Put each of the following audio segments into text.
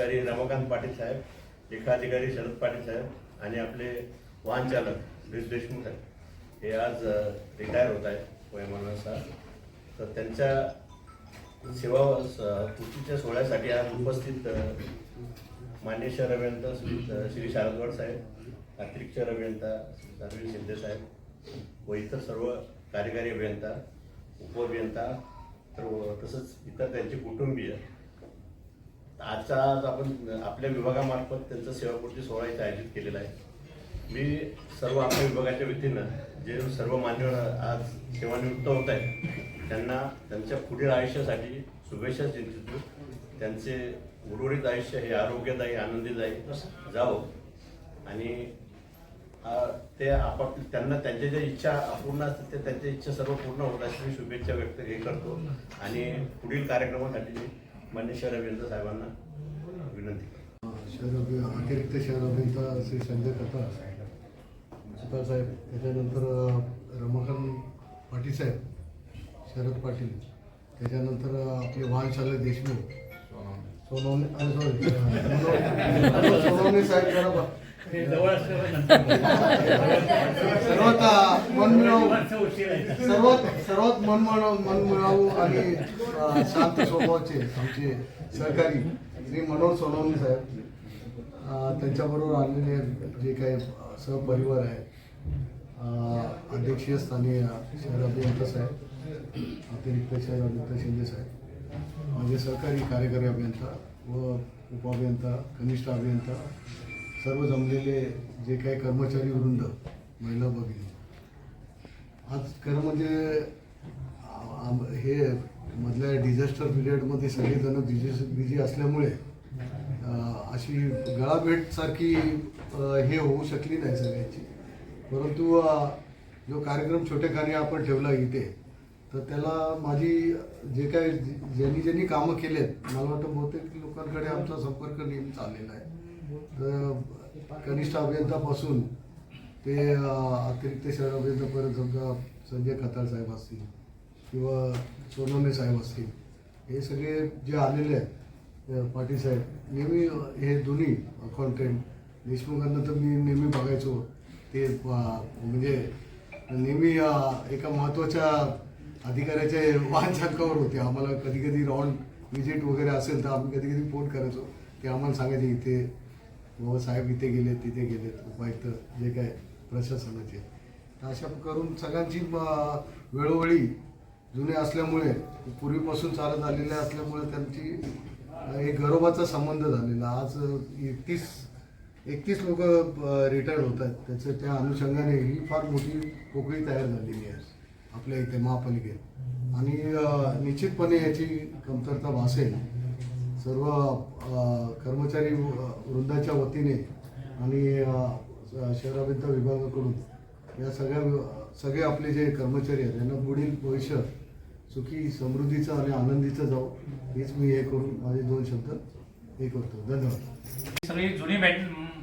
अधिकारी रमाकांत पाटील साहेब लेखाधिकारी शरद पाटील साहेब आणि आपले वाहन चालक ब्रिज देशमुख हे आज रिटायर होत आहेत वयोमानानुसार तर त्यांच्या सेवा कृतीच्या सोहळ्यासाठी आज उपस्थित अ, अभियंता श्री शारदगड साहेब अतिरिक्त अभियंता श्री शिंदे साहेब व इतर सर्व कार्यकारी अभियंता उपअभियंता तर तसंच इतर त्यांचे कुटुंबीय आजचा आज आपण आपल्या विभागामार्फत त्यांचा सेवापूर्ती सोहळा इथे आयोजित केलेला आहे. मी सर्व आपल्या विभागाच्या वतीनं जे सर्व मान्यवर आज सेवानिवृत्त होत आहेत त्यांना त्यांच्या पुढील आयुष्यासाठी शुभेच्छा देतो. त्यांचे उर्वरित आयुष्य हे आरोग्यदायी आनंदीदायी जावं. आणि ते आपाप त्यांना त्यांच्या ज्या इच्छा अपूर्ण असतात त्या त्यांच्या इच्छा सर्व पूर्ण होत अशी मी शुभेच्छा व्यक्त हे करतो. आणि पुढील कार्यक्रमासाठी मी मान्य शहर अभियंता साहेबांना विनंती. शहर अतिरिक्त शहर अभियंता श्री संजय कथा सुतार साहेब त्याच्यानंतर रमाकांत पाटील साहेब शरद पाटील त्याच्यानंतर आपले वाहन देशमुख सोनवणे सॉरी सोनवणे साहेब जरा सर्वात अ, मनमिळावू सर्वात सर्वात मनमिळावू मनमिळावू आणि शांत स्वभावाचे आमचे सहकारी श्री मनोज सोनवणे साहेब त्यांच्याबरोबर आलेले जे काही सहपरिवार आहे अध्यक्षीय स्थानीय शहर अभियंता साहेब अतिरिक्त शहर अभियंता शिंदे साहेब माझे सहकारी कार्यकारी अभियंता व उपअभियंता कनिष्ठ अभियंता सर्व जमलेले जे काही कर्मचारी वृंद महिला भगिनी. आज खरं म्हणजे हे मधल्या डिझास्टर पिरियडमध्ये सगळेजण बिझी बिझी असल्यामुळे अशी गळाभेटसारखी हे होऊ शकली नाही सगळ्यांची. परंतु जो कार्यक्रम छोटेखानी आपण ठेवला इथे तर त्याला माझी जे काही ज्यांनी ज्यांनी कामं केलेत मला वाटतं बहुतेक लोकांकडे आमचा संपर्क नेहमी चाललेला आहे. कनिष्ठ अभियंतापासून ते अतिरिक्त शहर अभियंतापर्यंत समजा संजय खताळ साहेब असतील किंवा सोनवणे साहेब असतील हे सगळे जे आलेले आहेत पाटील साहेब नेहमी हे दोन्ही अकाउंटंट देशमुखांना तर मी नेहमी बघायचो. ते म्हणजे नेहमी एका महत्त्वाच्या अधिकाऱ्याच्या वाहन चालकावर होते. आम्हाला कधी कधी राऊंड व्हिजिट वगैरे असेल तर आम्ही कधी कधी फोन करायचो. ते आम्हाला सांगायचे इथे बाबा साहेब इथे गेले तिथे गेलेत उपायुक्त जे काय प्रशासनाचे. तर अशा करून सगळ्यांची वेळोवेळी जुने असल्यामुळे पूर्वीपासून चालत आलेले असल्यामुळे त्यांची एक गरोबाचा संबंध झालेला. आज एकतीस एकतीस लोक रिटायर्ड होत आहेत. त्याचं त्या अनुषंगाने ही फार मोठी पोकळी तयार झालेली आहे आपल्या इथे महापालिकेत. आणि निश्चितपणे याची कमतरता भासेल. सर्व कर्मचारी वृंदाच्या वतीने आणि शहराभिंत विभागाकडून या सगळ्या सगळे आपले जे कर्मचारी आहेत यांना पुढील भविष्य सुखी समृद्धीचं आणि आनंदीचं जाऊ हेच मी हे करून माझे दोन शब्द हे करतो. धन्यवाद. सगळी जुनी बॅट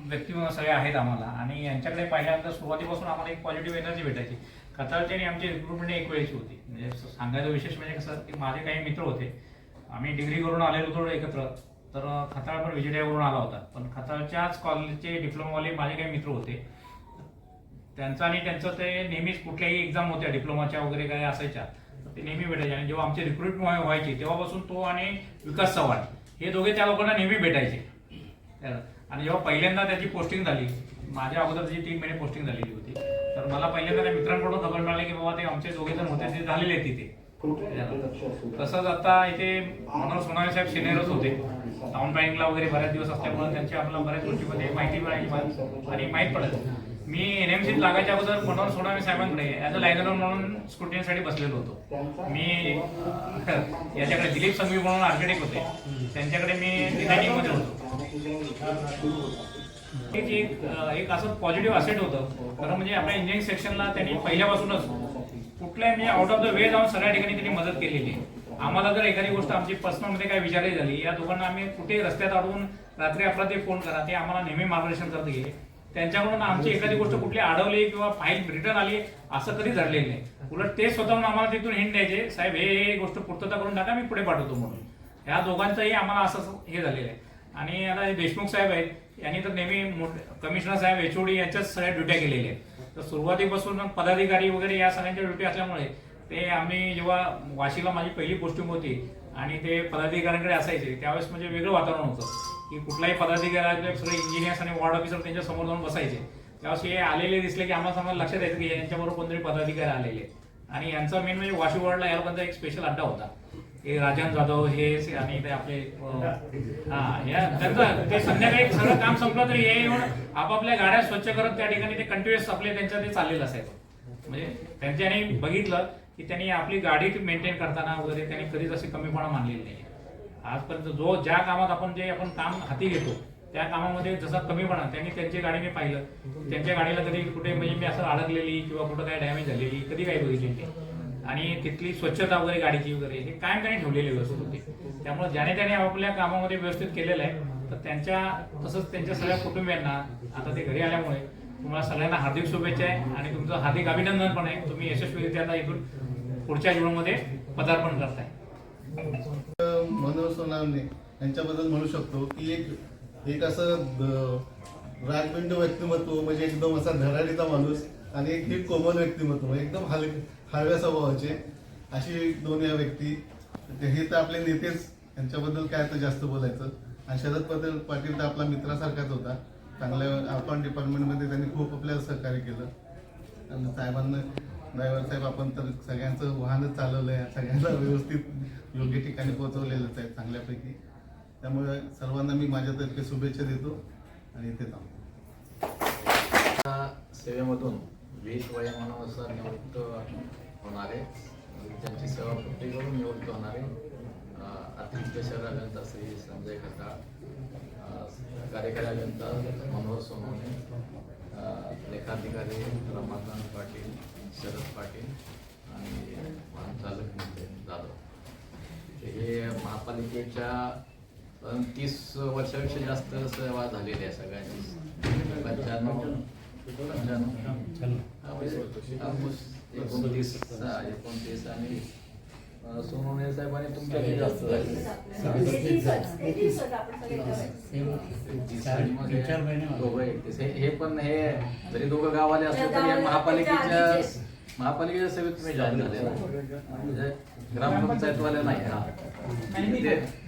व्यक्तिमत्व सगळे आहेत आम्हाला आणि यांच्याकडे पाहिल्यानंतर सुरुवातीपासून आम्हाला एक पॉझिटिव्ह एनर्जी भेटायची. कथाची आणि आमची रिक्रुटमेंट एक वेळेची होती. म्हणजे स- सांगायचं विशेष म्हणजे कसं की माझे काही मित्र होते आम्ही डिग्री करून आलेलो होतो एकत्र. तर खताळ पण विजेड्यावरून आला होता. पण खताळच्याच कॉलेजचे डिप्लोमावाले माझे काही मित्र होते. त्यांचं आणि त्यांचं ते नेहमीच कुठल्याही एक्झाम होत्या डिप्लोमाच्या वगैरे काही असायच्या. ते नेहमी भेटायचे. आणि जेव्हा आमचे रिक्रुटमेंट व्हायचे तेव्हापासून तो आणि विकास चव्हाण हे दोघे त्या लोकांना नेहमी भेटायचे. त्याला. आणि जेव्हा पहिल्यांदा त्याची पोस्टिंग झाली माझ्या अगोदर जी तीन महिने पोस्टिंग झालेली होती. तर मला पहिल्यांदा त्या मित्रांकडून खबर मिळाली की बाबा ते आमचे दोघे जण होते ते झालेले आहेत तिथे. तसंच आता इथे मनोहर सोनावे साहेब सिनियरच होते. टाउन बँकला वगैरे बऱ्याच दिवस असल्यामुळे त्यांची आपल्याला बऱ्याच गोष्टीमध्ये माहिती मिळाली आणि माहीत पडत. मी एन एम सीत लागायच्या अगोदर मनोहर सोनाळे साहेबांकडे ॲज अ लायनर म्हणून स्क्रुटिनीसाठी बसलेलो होतो. मी याच्याकडे दिलीप संघवी म्हणून आर्किटेक्ट होते. त्यांच्याकडे मी डिझायनिंगमध्ये होतो. एक एक असं पॉझिटिव्ह असेट होतं. खरं म्हणजे आपल्या इंजिनिअरिंग सेक्शनला त्यांनी पहिल्यापासूनच कुठल्याही म्हणजे आउट ऑफ द वे जाऊन सगळ्या ठिकाणी त्यांनी मदत केलेली आहे. आम्हाला जर एखादी गोष्ट आमची पर्सनलमध्ये काय विचारली झाली या दोघांना आम्ही कुठे रस्त्यात अडवून रात्री आपला ते फोन करा ते आम्हाला नेहमी मार्गदर्शन करत गेले. त्यांच्याकडून आमची एखादी गोष्ट कुठली अडवली किंवा फाईल रिटर्न आली असं कधी झालेलं नाही. उलट ते स्वतःहून आम्हाला तिथून हिंट द्यायचे साहेब हे हे गोष्ट पूर्तता करून टाका मी पुढे पाठवतो म्हणून. ह्या दोघांचंही आम्हाला असं हे झालेलं आहे. आणि आता हे देशमुख साहेब आहेत यांनी तर नेहमी कमिशनर साहेब एचओडी यांच्याच सगळ्या ड्युट्या केलेल्या आहेत. तर सुरुवातीपासून पदाधिकारी वगैरे या सगळ्यांच्या ड्युटी असल्यामुळे ते आम्ही जेव्हा वाशीला माझी पहिली पोस्टिंग होती आणि ते पदाधिकाऱ्यांकडे असायचे त्यावेळेस म्हणजे वेगळं वातावरण होतं की कुठलाही पदाधिकारी सगळे इंजिनियर्स आणि वॉर्ड ऑफिसर त्यांच्यासमोर जाऊन बसायचे. त्यावेळेस हे आलेले दिसले की आम्हाला समजा लक्षात येतं की यांच्याबरोबर कोणतरी पदाधिकारी आलेले. आणि यांचा मेन म्हणजे वाशी वॉर्डला या लोकांचा एक स्पेशल अड्डा होता. हे राजन जाधव हे आणि ते आपले हा या त्यांचं ते संध्याकाळी सगळं काम संपलं तरी हे येऊन आपापल्या गाड्या स्वच्छ करत त्या ठिकाणी ते कंटिन्युअस आपले त्यांच्या ते चाललेलं असायचं. म्हणजे त्यांच्याने बघितलं की त्यांनी आपली गाडी मेंटेन करताना वगैरे त्यांनी कधीच असे कमीपणा मानलेली नाही. आजपर्यंत जो ज्या कामात आपण जे आपण काम हाती घेतो त्या कामामध्ये जसा कमीपणा त्यांनी त्यांची गाडी मी पाहिलं. त्यांच्या गाडीला कधी कुठे म्हणजे मी असं अडकलेली किंवा कुठं काय डॅमेज झालेली कधी काही बघितली नाही. आणि तिथली स्वच्छता वगैरे गाडीची वगैरे हे कायम त्यांनी ठेवलेली व्यवस्थित. होती त्यामुळे ज्याने त्याने आपापल्या कामामध्ये व्यवस्थित केलेलं आहे तर त्यांच्या तसंच त्यांच्या सगळ्या कुटुंबियांना आता ते घरी आल्यामुळे तुम्हाला सगळ्यांना हार्दिक शुभेच्छा आहे आणि तुमचं हार्दिक अभिनंदन पण आहे. तुम्ही यशस्वीरित्या इथून पुढच्या जीवनामध्ये पदार्पण करताय. मनोज सोनावणे यांच्याबद्दल म्हणू शकतो की एक एक असं द- राजपिंड व्यक्तिमत्व म्हणजे एकदम असा धडाडीचा माणूस आणि एक हे कोमल व्यक्तिमत्व एकदम हल हळव्या स्वभावाचे अशी दोन या व्यक्ती. हे तर आपले नेतेच यांच्याबद्दल काय तर जास्त बोलायचं? आणि शरद पटेल पाटील तर आपला मित्रासारखाच होता. चांगल्या अकाउंट डिपार्टमेंटमध्ये त्यांनी खूप आपल्याला सहकार्य केलं. आणि साहेबांना ड्रायव्हर साहेब आपण तर सगळ्यांचं वाहनच चालवलं आहे सगळ्यांना व्यवस्थित योग्य ठिकाणी पोहोचवलेलंच आहे चांगल्यापैकी. त्यामुळे सर्वांना मी माझ्यातर्फे शुभेच्छा देतो आणि इथे थांबतो. सेवेमधून वीस वयोमानानुसार निवृत्त होणारे त्यांची सेवा पूर्ती करून निवृत्त होणारे अतिरिक्त शहर अभियंता श्री संजय खताळ कार्यकारी अभियंता मनोहर सोनवणे लेखाधिकारी रमाकांत पाटील शरद पाटील आणि वाहनचालक म्हणजे जाधव. हे महापालिकेच्या तीस वर्षापेक्षा जास्त सेवा झालेली आहे सगळ्यांची. पंच्याण्णव एकोणतीस आणि सोनवणे साहेबांनी तुमच्याकडे जास्त हे दोघं एकतीस. पण हे जरी दोघं गावाले असले तरी महापालिकेच्या महापालिकेच्या सेवेत तुम्ही जॉईन झाले म्हणजे ग्रामपंचायतवाल्या नाही हा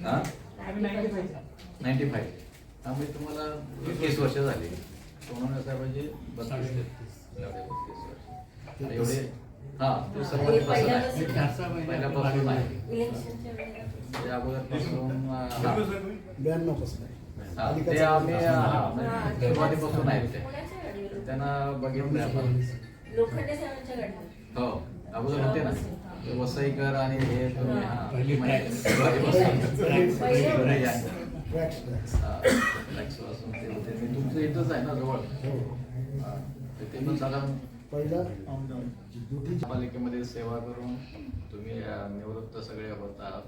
हा नाईन्टी फाईव्ह त्यामुळे तुम्हाला तीस वर्ष झाली सोनवणे साहेबांची बत्तीस. ते- एवढे हा ते सुरुवातीपासून आहे. पहिल्यापासून आहे. ते अगोदरपासून अं, ते आम्ही हा, सुरुवातीपासून आहेत ते. त्यांना बघितलं आपण. हो अगोदर होते ना. ते वसईकर आणि हे तुम्ही हा, तुमचं इथंच आहे ना जवळ? हा, तर ते पण साधारण पालिकेमध्ये सेवा करून तुम्ही अं, निवृत्त सगळे होत. आहात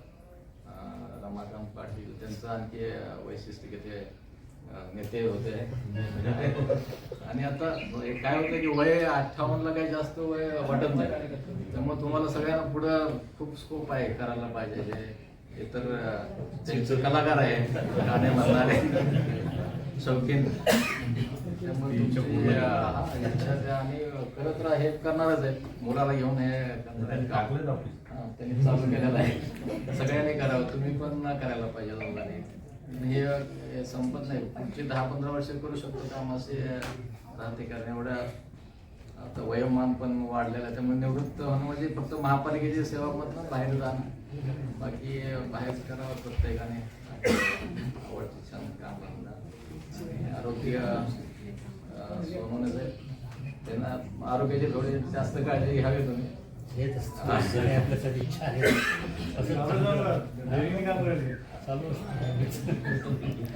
अं, रमाकांत पाटील त्यांचं आणखी अं, वैशिष्ट्य की ते अं, नेते होते. आणि आता हे काय होतं की वय अठ्ठावन्नला काही जास्त वय वाटत नाही. त्यामुळे तुम्हाला सगळ्यांना पुढं खूप स्कोप आहे करायला पाहिजे. इतर अं, त्यांचे कलाकार आहे गाणे म्हणणारे. शौकीन. त्यामुळे तुमच्या आणि करत राहा हे करणारच आहे मुलाला घेऊन हे त्यांनी चालू केलेलं आहे. सगळ्यांनी करावं. तुम्ही पण करायला पाहिजे आणि हे हे संपत नाही. पुढचे दहा पंधरा वर्ष करू शकतो काम असे राहते. कारण एवढ्या आता वयोमान पण वाढलेलं आहे. त्यामुळे निवृत्त होणं म्हणजे फक्त महापालिकेची सेवा मधनं बाहेर जाणं. बाकी बाहेर करावं प्रत्येकाने. आवडते छान काम आरोग्य सोनवणे साहेब त्यांना आरोग्याची थोडी जास्त काळजी घ्यावी तुम्ही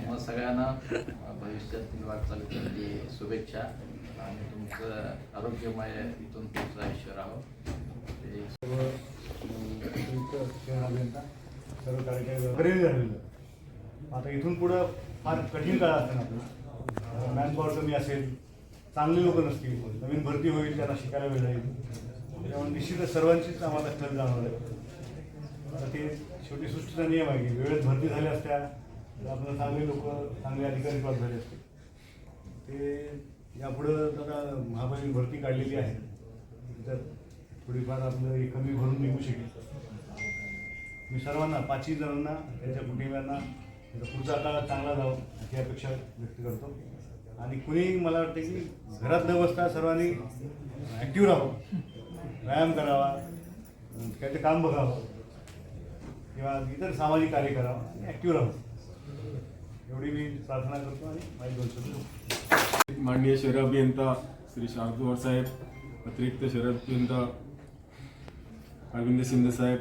मग सगळ्यांना भविष्यातील वाटचालीसाठी शुभेच्छा आणि तुमचं आरोग्यमय इथून पुढचं आयुष्य राहावं ते सर्व कार्यक्रम आता इथून पुढं फार कठीण काळ असणार आपला. मॅनपॉवर कमी असेल. चांगली लोक नसतील. नवीन भरती होईल त्यांना शिकायला वेळ जाईल. त्यामुळे निश्चितच सर्वांचीच आम्हाला कल जाणवलं आहे. ते शेवटी सृष्टीचा नियम आहे की वेळेत भरती झाल्या असत्या तर आपलं चांगले लोक चांगले अधिकारी प्राप्त झाले असते. ते यापुढं जरा महापालिकेने भरती काढलेली आहे. तर थोडीफार आपलं हे कमी भरून निघू शकेल. मी सर्वांना पाचही जणांना त्यांच्या कुटुंबियांना पुढचा काळ चांगला जावं अशी अपेक्षा व्यक्त करतो. आणि कुणी मला वाटतं की घरात न बसता सर्वांनी ॲक्टिव्ह राहावं. व्यायाम करावा काहीतरी काम बघावं किंवा इतर सामाजिक कार्य करावं आणि ॲक्टिव्ह राहावं. एवढी मी प्रार्थना करतो आणि माझी दोन शब्द माननीय शहर अभियंता श्री शारद साहेब अतिरिक्त शहर अभियंता अरविंद शिंदे साहेब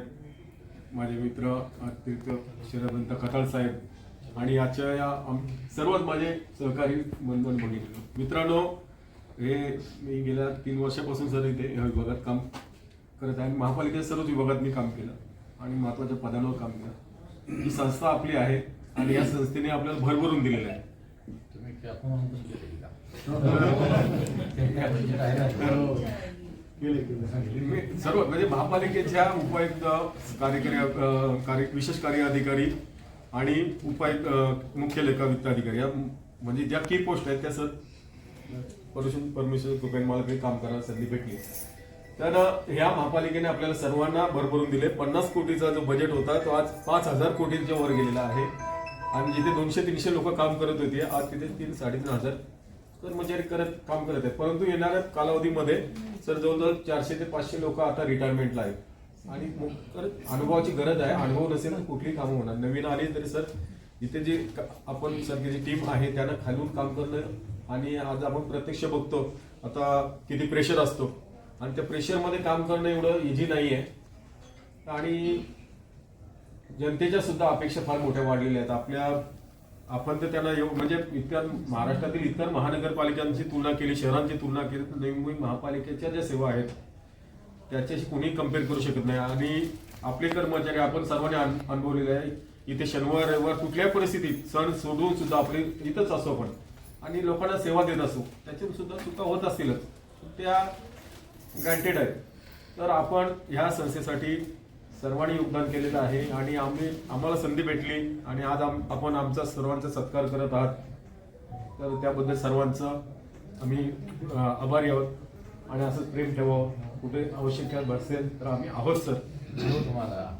माझे मित्र अतिरिक्त अभियंता खताळ साहेब आणि आजच्या या सर्वच माझे सहकारी बंधून बघितले. मित्रांनो हे मी गेल्या तीन वर्षापासून सर इथे या विभागात काम करत आहे आणि महापालिकेच्या सर्वच विभागात मी काम केलं आणि महत्त्वाच्या पदांवर काम केलं. ही संस्था आपली आहे आणि या संस्थेने आपल्याला भरभरून दिलेलं आहे. तुम्ही केले सर्व म्हणजे महापालिकेच्या उपायुक्त कार्यकारी कार्य विशेष कार्य अधिकारी आणि उपायुक्त मुख्य लेखा वित्त अधिकारी या म्हणजे ज्या की पोस्ट आहेत त्या सर परमेश्वर परमेश्वर कृपेने मला काही काम करायला संधी भेटली. तर ह्या महापालिकेने आपल्याला सर्वांना भरभरून दिले. पन्नास कोटीचा जो बजेट होता तो आज पाच हजार कोटींच्या वर गेलेला आहे. आणि जिथे दोनशे तीनशे लोक काम करत होते आज तिथे तीन साडेतीन हजार कर्मचारी म्हणजे करत काम करत आहेत. परंतु येणाऱ्या कालावधीमध्ये सर जवळजवळ चारशे ते पाचशे लोक आता रिटायरमेंटला आहेत. आणि अनुभवाची गरज आहे. अनुभव नसेल तर कुठलीही कामं होणार. नवीन आले तरी सर इथे जे आपण सारखी जी टीम आहे त्यांना खालून काम करणं आणि आज आपण प्रत्यक्ष बघतो आता किती प्रेशर असतो. आणि त्या प्रेशरमध्ये काम करणं एवढं इझी नाही आहे आणि जनतेच्या सुद्धा अपेक्षा फार मोठ्या वाढलेल्या आहेत. आपल्या आपण तर त्यांना एव- म्हणजे इतक्या महाराष्ट्रातील इतर महानगरपालिकांची तुलना केली शहरांची तुलना केली तर नवी मुंबई महापालिकेच्या ज्या सेवा आहेत त्याच्याशी कोणी कंपेअर करू शकत नाही. आणि आपले कर्मचारी आपण सर्वांनी अनुभवलेले आहे इथे शनिवार रविवार कुठल्याही परिस्थितीत सण सोडून सुद्धा आपले इथंच असो आपण. आणि लोकांना सेवा देत असो त्याच्यात सुद्धा चुका होत असतीलच. त्या ग्रँटेड आहेत. तर आपण ह्या संस्थेसाठी सर्वांनी योगदान केलेलं आहे आणि आम्ही आम्हाला संधी भेटली आणि आज आम आपण आमचा सर्वांचा सत्कार करत आहात. तर त्याबद्दल सर्वांचं आम्ही आभारी आहोत. आणि असं प्रेम ठेवावं. कुठे आवश्यक असेल तर आम्ही आहोत सर. तुम्हाला.